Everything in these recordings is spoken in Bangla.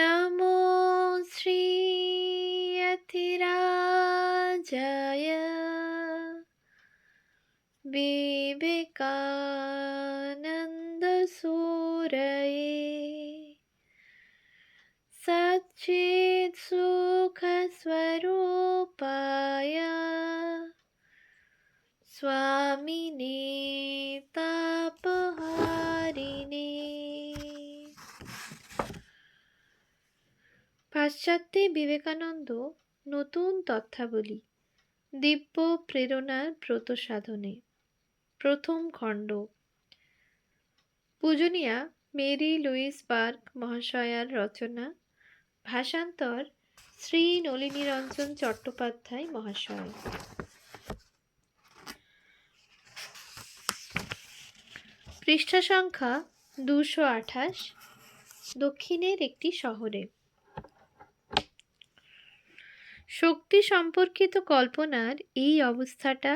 नमो श्रीयतिराजाय विवेकानन्दसूरये পাশ্চাত্যে বিবেকানন্দ নতুন তথ্যাবলী, দিব্য প্রেরণার ব্রত সাধনে প্রথম খণ্ড। পূজনীয়া মেরি লুইস বার্গ মহাশয়ার রচনা, ভাষান্তর শ্রী নলিনীরঞ্জন চট্টোপাধ্যায় মহাশয়। পৃষ্ঠা সংখ্যা দুশো আঠাশ, দক্ষিণের একটি শহরে। শক্তি সম্পর্কিত কল্পনার এই অবস্থাটা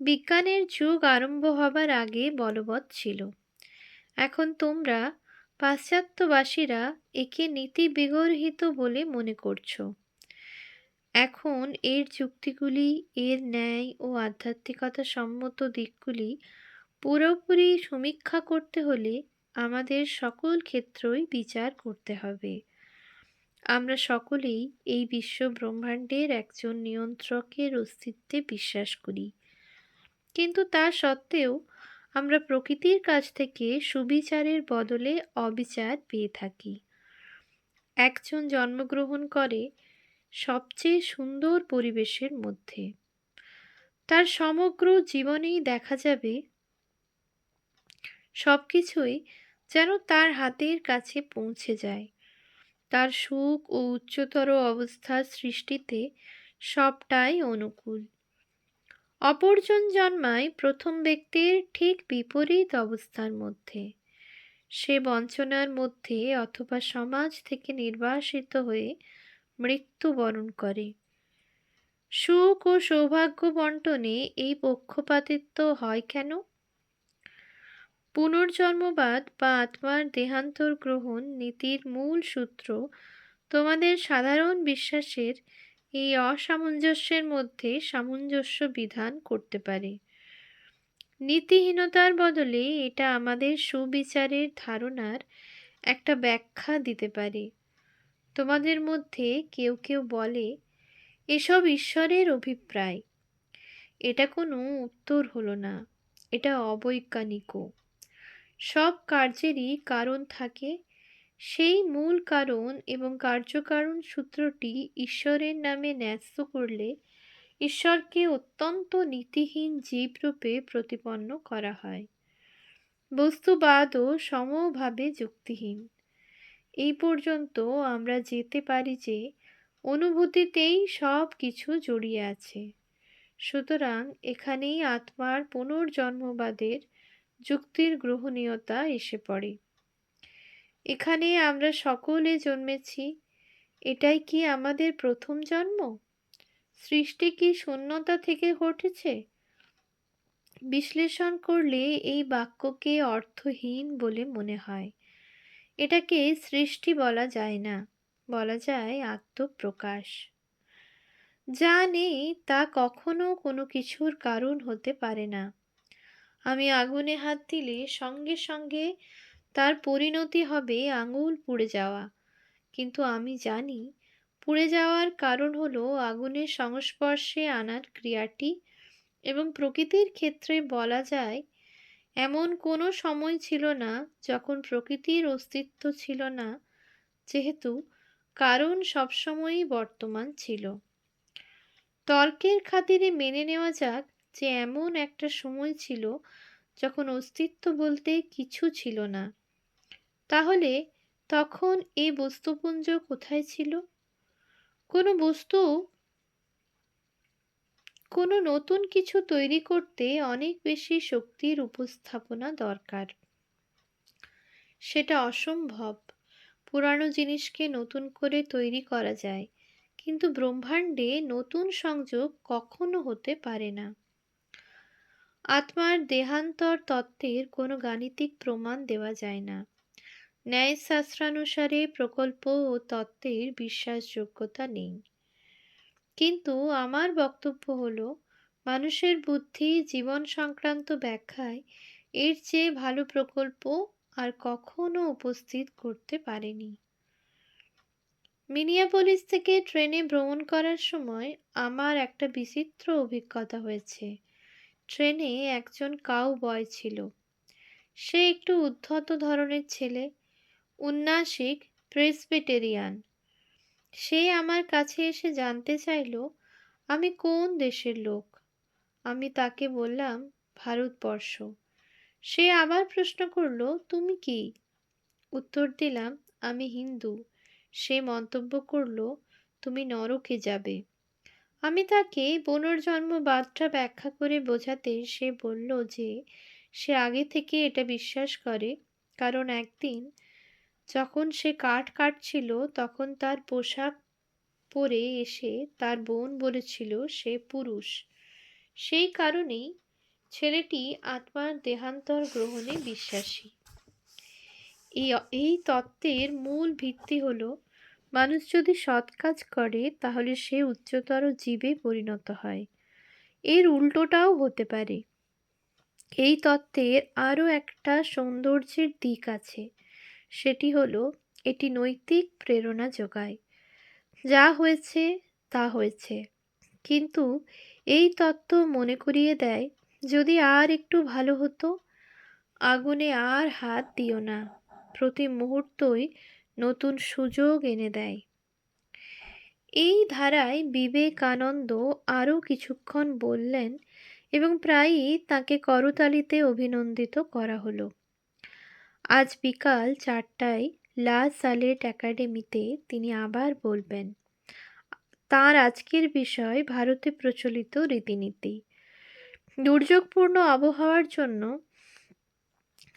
বিজ্ঞানের যুগ আরম্ভ হবার আগে বলবৎ ছিল। এখন তোমরা পাশ্চাত্যবাসীরা একে নীতি বিগর্হিত বলে মনে করছ। এখন এর যুক্তিগুলি, এর ন্যায় ও আধ্যাত্মিকতা সম্মত দিকগুলি পুরোপুরি সমীক্ষা করতে হলে আমাদের সকল ক্ষেত্রই বিচার করতে হবে। আমরা সকলেই এই বিশ্ব ব্রহ্মাণ্ডের একজন নিয়ন্ত্রকের অস্তিত্বে বিশ্বাস করি। কিন্তু তা সত্ত্বেও আমরা প্রকৃতির কাছ থেকে সুবিচারের বদলে অবিচার পেয়ে থাকি। একজন জন্মগ্রহণ করে সবচেয়ে সুন্দর পরিবেশের মধ্যে। তার সমগ্র জীবনেই দেখা যাবে সব কিছুই যেন তার হাতের কাছে পৌঁছে যায়। তার সুখ ও উচ্চতর অবস্থার সৃষ্টিতে সবটাই অনুকূল। অপরজন জন্মায় প্রথম ব্যক্তির ঠিক বিপরীত অবস্থার মধ্যে। সে বঞ্চনার মধ্যে অথবা সমাজ থেকে নির্বাসিত হয়ে মৃত্যুবরণ করে। সুখ ও সৌভাগ্য বন্টনে এই পক্ষপাতিত্ব হয় কেন? পুনর্জন্মবাদ বা আত্মার দেহান্তর গ্রহণ নীতির মূল সূত্র তোমাদের সাধারণ বিশ্বাসের এই অসামঞ্জস্যের মধ্যে সামঞ্জস্য বিধান করতে পারে। নীতিহীনতার বদলে এটা আমাদের সুবিচারের ধারণার একটা ব্যাখ্যা দিতে পারে। তোমাদের মধ্যে কেউ কেউ বলে, এসব ঈশ্বরের অভিপ্রায়। এটা কোনো উত্তর হলো না। এটা অবৈজ্ঞানিকও। সব কার্যেরই কারণ থাকে। সেই মূল কারণ এবং কার্যকারণ সূত্রটি ঈশ্বরের নামে ন্যস্ত করলে ঈশ্বরকে অত্যন্ত নীতিহীন জীবরূপে প্রতিপন্ন করা হয়। বস্তুবাদও সমভাবে যুক্তিহীন। এই পর্যন্ত আমরা যেতে পারি যে অনুভূতিতেই সব কিছু জড়িয়ে আছে। সুতরাং এখানেই আত্মার পুনর্জন্মবাদের যুক্তির গ্রহণীয়তা এসে পড়ে। এখানে আমরা সকলে জন্মেছি, এটাই কি আমাদের প্রথম জন্ম? সৃষ্টি কি শূন্যতা থেকে ঘটেছে? বিশ্লেষণ করলে এই বাক্যকে অর্থহীন বলে মনে হয়। এটাকে সৃষ্টি বলা যায় না, বলা যায় আত্মপ্রকাশ। যা নেই তা কখনো কোনো কিছুর কারণ হতে পারে না। আমি আগুনে হাত দিলে সঙ্গে সঙ্গে তার পরিণতি হবে আঙুল পুড়ে যাওয়া। কিন্তু আমি জানি, পুড়ে যাওয়ার কারণ হলো আগুনের সংস্পর্শে আনার ক্রিয়াটি এবং প্রকৃতির ক্ষেত্রে বলা যায়, এমন কোনো সময় ছিল না যখন প্রকৃতির অস্তিত্ব ছিল না, যেহেতু কারণ সবসময়ই বর্তমান ছিল। তর্কের খাতিরে মেনে নেওয়া যাক যে এমন একটা সময় ছিল যখন অস্তিত্ব বলতে কিছু ছিল না। তাহলে তখন এ বস্তুপুঞ্জ কোথায় ছিল? কোনো বস্তু, কোনো নতুন কিছু তৈরি করতে অনেক বেশি শক্তির উপস্থাপনা দরকার। সেটা অসম্ভব। পুরানো জিনিসকে নতুন করে তৈরি করা যায়, কিন্তু ব্রহ্মাণ্ডে নতুন সংযোগ কখনো হতে পারে না। আত্মার দেহান্তর তত্ত্বের কোনো গাণিতিক প্রমাণ দেওয়া যায় না। ন্যায়শাস্ত্রানুসারে প্রকল্প ও তত্ত্বের বিশ্বাসযোগ্যতা নেই। কিন্তু আমার বক্তব্য হলো, মানুষের বুদ্ধি জীবন সংক্রান্ত ব্যাখ্যায় এর চেয়ে ভালো প্রকল্প আর কখনো উপস্থিত করতে পারেনি। মিনিয়াপোলিস থেকে ট্রেনে ভ্রমণ করার সময় আমার একটা বিচিত্র অভিজ্ঞতা হয়েছে। ট্রেনে একজন কাউ বয় ছিল। সে একটু উদ্ধত ধরনের ছেলে, উন্নাসিক প্রেসবিটেরিয়ান সে আমার কাছে এসে জানতে চাইল, আমি কোন দেশের লোক? আমি তাকে বললাম, ভারতবর্ষ। সে আবার প্রশ্ন করল, তুমি কি? উত্তর দিলাম, আমি হিন্দু। সে মন্তব্য করল, তুমি নরকে যাবে। আমি তাকে পুনর্জন্ম বাদটা ব্যাখ্যা করে বোঝাতে সে বলল যে, সে আগে থেকে এটা বিশ্বাস করে। কারণ একদিন যখন সে কাঠ কাটছিল, তখন তার পোশাক পরে এসে তার বোন বলেছিল সে পুরুষ। সেই কারণেই ছেলেটি আত্মার দেহান্তর গ্রহণে বিশ্বাসী। এই এই তত্ত্বের মূল ভিত্তি হলো মানুষ যদি সৎ কাজ করে, তাহলে সে উচ্চতর জীবে পরিণত হয়। এর উল্টোটাও হতে পারে। এই তত্ত্বের আরও একটা সৌন্দর্যের দিক আছে। সেটি হলো, এটি নৈতিক প্রেরণা যোগায়। যা হয়েছে, তা হয়েছে। কিন্তু এই তত্ত্ব মনে করিয়ে দেয়, যদি আর একটু ভালো হতো, আগুনে আর হাত দিও না। প্রতি মুহূর্তই নতুন সুযোগ এনে দেয়। এই ধারায় বিবেকানন্দ আরও কিছুক্ষণ বললেন এবং প্রায়ই তাকে করতালিতে অভিনন্দিত করা হলো। আজ বিকাল চারটায় লা সালেট একাডেমিতে তিনি আবার বলবেন, তার আজকের বিষয় ভারতে প্রচলিত রীতিনীতি। দুর্যোগপূর্ণ আবহাওয়ার জন্য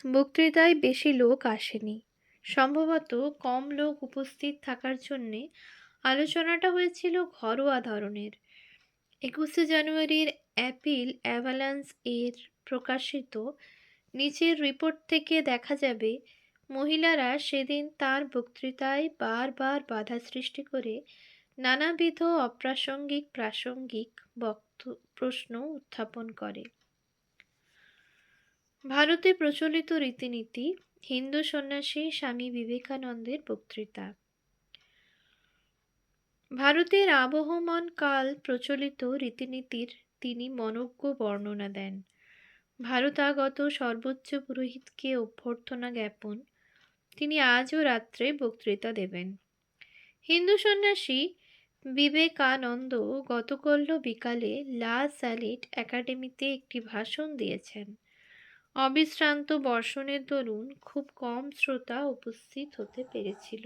বক্তৃতায় বেশি লোক আসেনি। সম্ভবত কম লোক উপস্থিত থাকার জন্যে আলোচনাটা হয়েছিল ঘরোয়া ধরনের। একুশে জানুয়ারির অ্যাপিল অ্যাভালান্স এর প্রকাশিত নিচের রিপোর্ট থেকে দেখা যাবে, মহিলারা সেদিন তার বক্তৃতায় বারবার বাধা সৃষ্টি করে নানাবিধ অপ্রাসঙ্গিক প্রাসঙ্গিক বক্ত, প্রশ্ন উত্থাপন করে। ভারতে প্রচলিত রীতিনীতি হিন্দু সন্ন্যাসী স্বামী বিবেকানন্দের বক্তৃতা। ভারতের আবহমান কাল প্রচলিত রীতিনীতির তিনি মনজ্ঞ বর্ণনা দেন। ভারতাগত সর্বোচ্চ পুরোহিতকে অভ্যর্থনা জ্ঞাপন, তিনি আজও রাত্রে বক্তৃতা দেবেন। হিন্দু সন্ন্যাসী বিবেকানন্দ গতকল্য বিকালে লা স্যালিট একাডেমিতে একটি ভাষণ দিয়েছেন। অবিশ্রান্ত বর্ষণের দরুন খুব কম শ্রোতা উপস্থিত হতে পেরেছিল।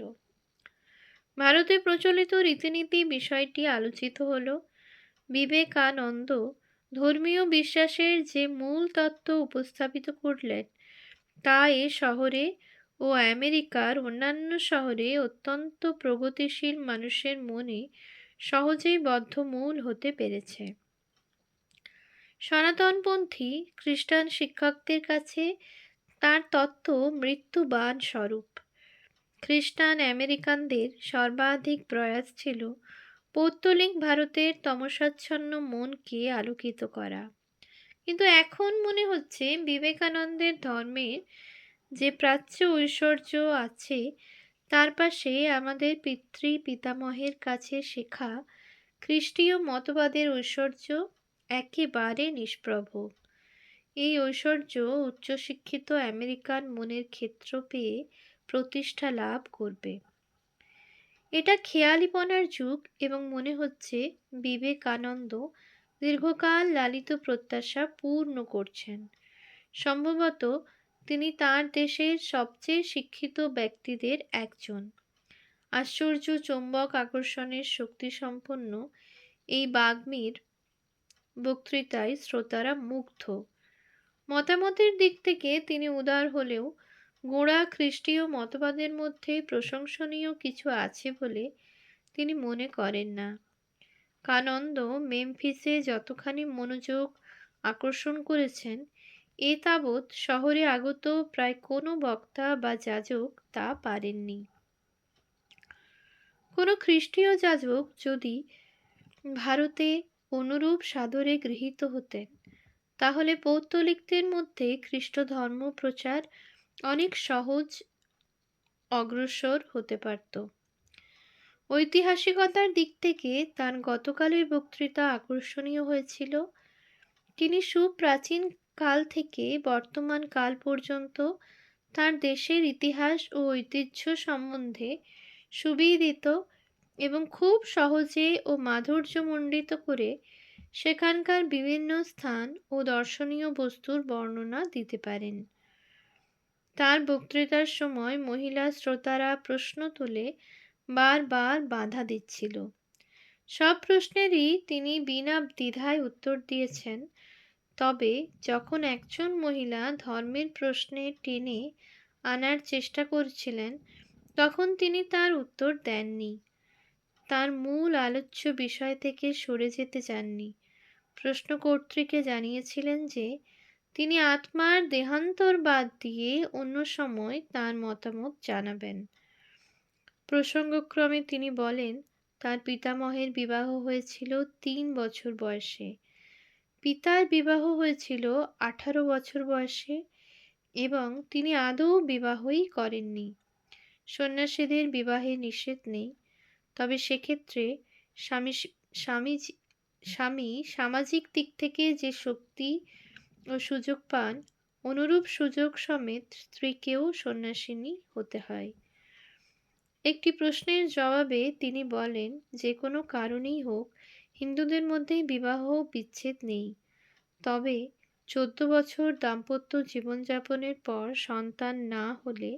ভারতে প্রচলিত রীতিনীতি বিষয়টি আলোচিত হল, বিবেকানন্দ ধর্মীয় বিশ্বাসের যে মূল তত্ত্ব উপস্থাপিত করলেন, তা এ শহরে ও আমেরিকার অন্যান্য শহরে অত্যন্ত প্রগতিশীল মানুষের মনে সহজেই বদ্ধমূল হতে পেরেছে। সনাতনপন্থী খ্রিস্টান শিক্ষকদের কাছে তার তত্ত্ব মৃত্যুবান স্বরূপ। খ্রিস্টান আমেরিকানদের সর্বাধিক প্রয়াস ছিল পৌত্তলিক ভারতের তমসাচ্ছন্ন মনকে আলোকিত করা। কিন্তু এখন মনে হচ্ছে বিবেকানন্দের ধর্মের যে প্রাচ্য ঐশ্বর্য আছে, তার পাশে আমাদের পিতৃ পিতামহের কাছে শেখা খ্রিস্টীয় মতবাদের ঐশ্বর্য একেবারে নিষ্প্রভ। এই ঐশ্বর্য উচ্চশিক্ষিত আমেরিকান মনের ক্ষেত্র পেয়ে প্রতিষ্ঠা লাভ করবে। এটা খেয়ালিপনার যুগ এবং মনে হচ্ছে বিবেকানন্দ দীর্ঘকাল লালিত প্রত্যাশা পূর্ণ করছেন। সম্ভবত তিনি তার দেশের সবচেয়ে শিক্ষিত ব্যক্তিদের একজন। আশ্চর্য চৌম্বক আকর্ষণের শক্তিসম্পন্ন এই বাগ্মীর বক্তৃতায় শ্রোতারা মুগ্ধ। মতামতের দিক থেকে তিনি উদার হলেও গোড়া খ্রিস্টীয় মতবাদের মধ্যে প্রশংসনীয় কিছু আছে বলে তিনি মনে করেন না। কানন্দ মেমফিসে যতখানি মনোযোগ আকর্ষণ করেছেন, এ তাবৎ শহরে আগত প্রায় কোনো বক্তা বা যাজক তা পারেননি। কোনো খ্রিস্টীয় যাজক যদি ভারতে অনুরূপ সাদরে গৃহীত হতেন তাহলে পৌত্তলিকদের মধ্যে খ্রিস্ট ধর্ম প্রচার অনেক সহজ অগ্রসর হতে পারত। ঐতিহাসিকতার দিক থেকে তার গতকালের বক্তৃতা আকর্ষণীয় হয়েছিল। তিনি সুপ্রাচীন কাল থেকে বর্তমান কাল পর্যন্ত তার দেশের ইতিহাস ও ঐতিহ্য সম্বন্ধে সুবিদিত এবং খুব সহজে ও মাধুর্যমণ্ডিত করে সেখানকার বিভিন্ন স্থান ও দর্শনীয় বস্তুর বর্ণনা দিতে পারেন। তার বক্তৃতার সময় মহিলা শ্রোতারা প্রশ্ন তুলে বারবার বাধা দিচ্ছিল। সব প্রশ্নেরই তিনি বিনা দ্বিধায় উত্তর দিয়েছেন, তবে যখন একজন মহিলা ধর্মের প্রশ্নে টেনে আনার চেষ্টা করছিলেন, তখন তিনি তার উত্তর দেননি। তার মূল আলোচ্য বিষয় থেকে সরে যেতে চাননি। প্রশ্নকর্ত্রীকে জানিয়েছিলেন যে, তিনি আত্মার দেহান্তর বাদ দিয়ে অন্য সময় তার মতামত জানাবেন। প্রসঙ্গক্রমে তিনি বলেন, তার পিতামহের বিবাহ হয়েছিল তিন বছর বয়সে। পিতার বিবাহ হয়েছিল আঠারো বছর বয়সে এবং তিনি আদৌ বিবাহই করেননি। সন্ন্যাসীদের বিবাহে নিষেধ নেই। তবে সেক্ষেত্রে স্বামী স্বামী স্বামী সামাজিক দিক থেকে যে শক্তি ও সুযোগ পান, অনুরূপ সুযোগ সমেত স্ত্রীকেও সন্ন্যাসিনী হতে হয়। একটি প্রশ্নের জবাবে তিনি বলেন, যে কোনো কারণেই হোক, হিন্দুদের মধ্যে বিবাহ বিচ্ছেদ নেই। তবে চোদ্দ বছর দাম্পত্য জীবনযাপনের পর সন্তান না হলে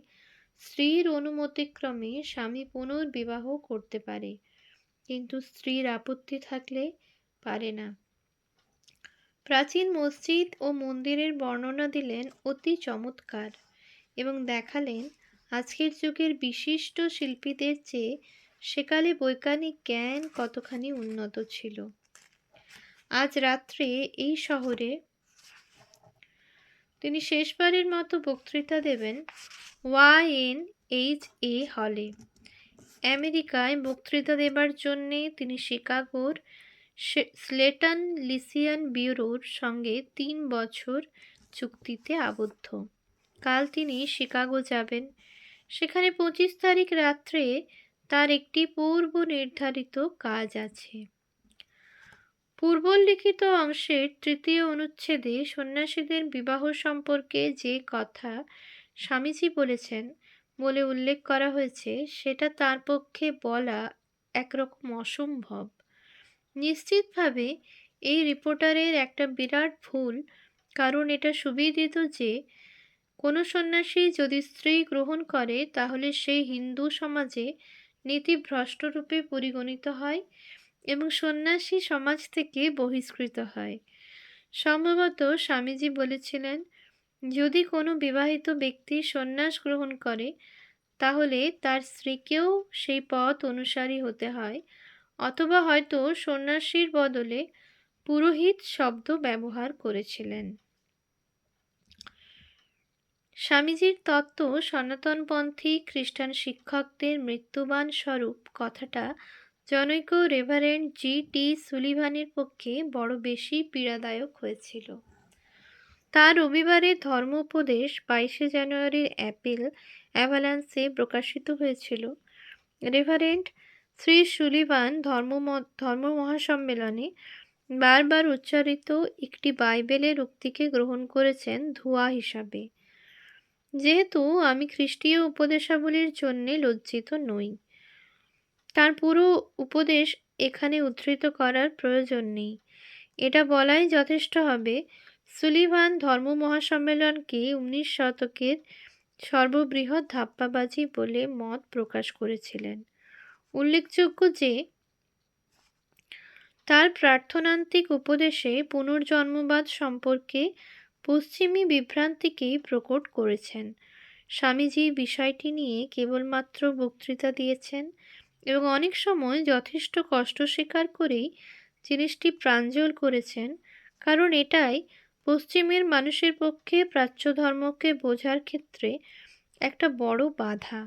স্ত্রীর অনুমতিক্রমে স্বামী পুনর্বিবাহ করতে পারে। কিন্তু স্ত্রীর আপত্তি থাকলে পারে না। প্রাচীন মসজিদ ও মন্দিরের বর্ণনা দিলেন অতি চমৎকার এবং দেখালেন আজকের যুগের বিশিষ্ট শিল্পীদের চেয়ে সেকালে বৈজ্ঞানিক জ্ঞান কতখানি উন্নত ছিল। আজ রাত্রে এই শহরে তিনি শেষবারের মতো বক্তৃতা দেবেন ওয়াই এন এইচ এ হলে। আমেরিকায় বক্তৃতা দেবার জন্যে তিনি শিকাগোর স্লেটন লিসিয়ান ব্যুরোর সঙ্গে তিন বছর চুক্তিতে আবদ্ধ। কাল তিনি শিকাগো যাবেন। সেখানে পঁচিশ তারিখ রাত্রে তার একটি পূর্ব নির্ধারিত কাজ আছে। পূর্বলিখিত অংশের তৃতীয় অনুচ্ছেদে সন্ন্যাসীদের বিবাহ সম্পর্কে যে কথা স্বামীজি বলেছেন, বলে উল্লেখ করা হয়েছে, সেটা তার পক্ষে বলা একরকম অসম্ভব। নিশ্চিতভাবে এই রিপোর্টারের একটা বিরাট ভুল, কারণ এটা সুবিদিত যে, কোনো সন্ন্যাসী যদি স্ত্রী গ্রহণ করে, তাহলে সেই হিন্দু সমাজে নীতিভ্রষ্টরূপে পরিগণিত হয় এবং সন্ন্যাসী সমাজ থেকে বহিষ্কৃত হয়। সম্ভবত স্বামীজি বলেছিলেন যদি কোনো বিবাহিত ব্যক্তি সন্ন্যাস গ্রহণ করে, তাহলে তার স্ত্রীকেও সেই পথ অনুসারী হতে হয়। অথবা হয়তো সন্ন্যাসীর বদলে পুরোহিত শব্দ ব্যবহার করেছিলেন। স্বামীজির তত্ত্ব সনাতনপন্থী খ্রিস্টান শিক্ষকদের মৃত্যুবান স্বরূপ কথাটা জনৈক রেভারেন্ড জি টি সুলিভানের পক্ষে বড় বেশি পীড়াদায়ক হয়েছিল। তার রবিবারের ধর্ম উপদেশ বাইশে জানুয়ারির অ্যাপিল অ্যাভালান্সে প্রকাশিত হয়েছিল। রেভারেন্ট শ্রী সুলিভান ধর্ম ধর্ম মহাসম্মেলনে বারবার উচ্চারিত একটি বাইবেলের উক্তিকে গ্রহণ করেছেন ধোঁয়া হিসাবে। যেহেতু আমি খ্রিস্টীয় উপদেশাবলীর জন্যে লজ্জিত নই, তার পুরো উপদেশ এখানে উদ্ধৃত করার প্রয়োজন নেই। এটা বলাই যথেষ্ট হবে সুলিভান ধর্ম মহাসম্মেলনকে উনিশ শতকের সর্ববৃহৎ ধাপ্পাবাজি বলে মত প্রকাশ করেছিলেন। উল্লেখযোগ্য যে, তার প্রার্থনান্তিক উপদেশে পুনর্জন্মবাদ সম্পর্কে পশ্চিমী বিভ্রান্তিকেই প্রকট করেছেন। স্বামীজি বিষয়টি নিয়ে কেবলমাত্র বক্তৃতা দিয়েছেন এবং অনেক সময় যথেষ্ট কষ্ট স্বীকার করেই জিনিসটি প্রাঞ্জল করেছেন, কারণ এটাই পশ্চিমের মানুষের পক্ষে প্রাচ্য ধর্মকে বোঝার ক্ষেত্রে একটা বড় বাধা।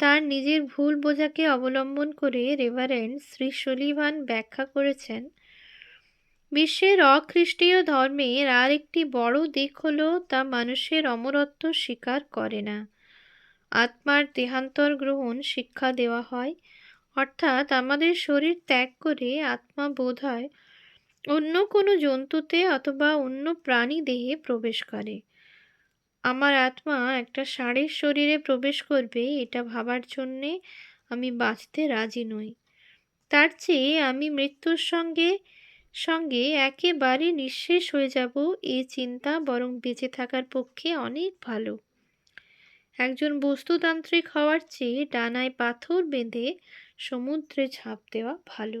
তার নিজের ভুল বোঝাকে অবলম্বন করে রেভারেন্ড শ্রী সলিভান ব্যাখ্যা করেছেন, বিশ্বের অখ্রিস্টীয় ধর্মের আর একটি বড় দিক হলো তা মানুষের অমরত্ব স্বীকার করে না। আত্মার দেহান্তর গ্রহণ শিক্ষা দেওয়া হয়, অর্থাৎ আমাদের শরীর ত্যাগ করে আত্মা বোধ হয় অন্য কোনো জন্তুতে অথবা অন্য প্রাণী দেহে প্রবেশ করে। আমার আত্মা একটা ষাঁড়ের শরীরে প্রবেশ করবে, এটা ভাবার জন্যে আমি বাঁচতে রাজি নই। তার চেয়ে আমি মৃত্যুর সঙ্গে সঙ্গে একেবারে নিঃশেষ হয়ে যাব এই চিন্তা বরং বেঁচে থাকার পক্ষে অনেক ভালো। একজন বস্তুতান্ত্রিক হওয়ার চেয়ে ডানায় পাথর বেঁধে সমুদ্রে ঝাঁপ দেওয়া ভালো।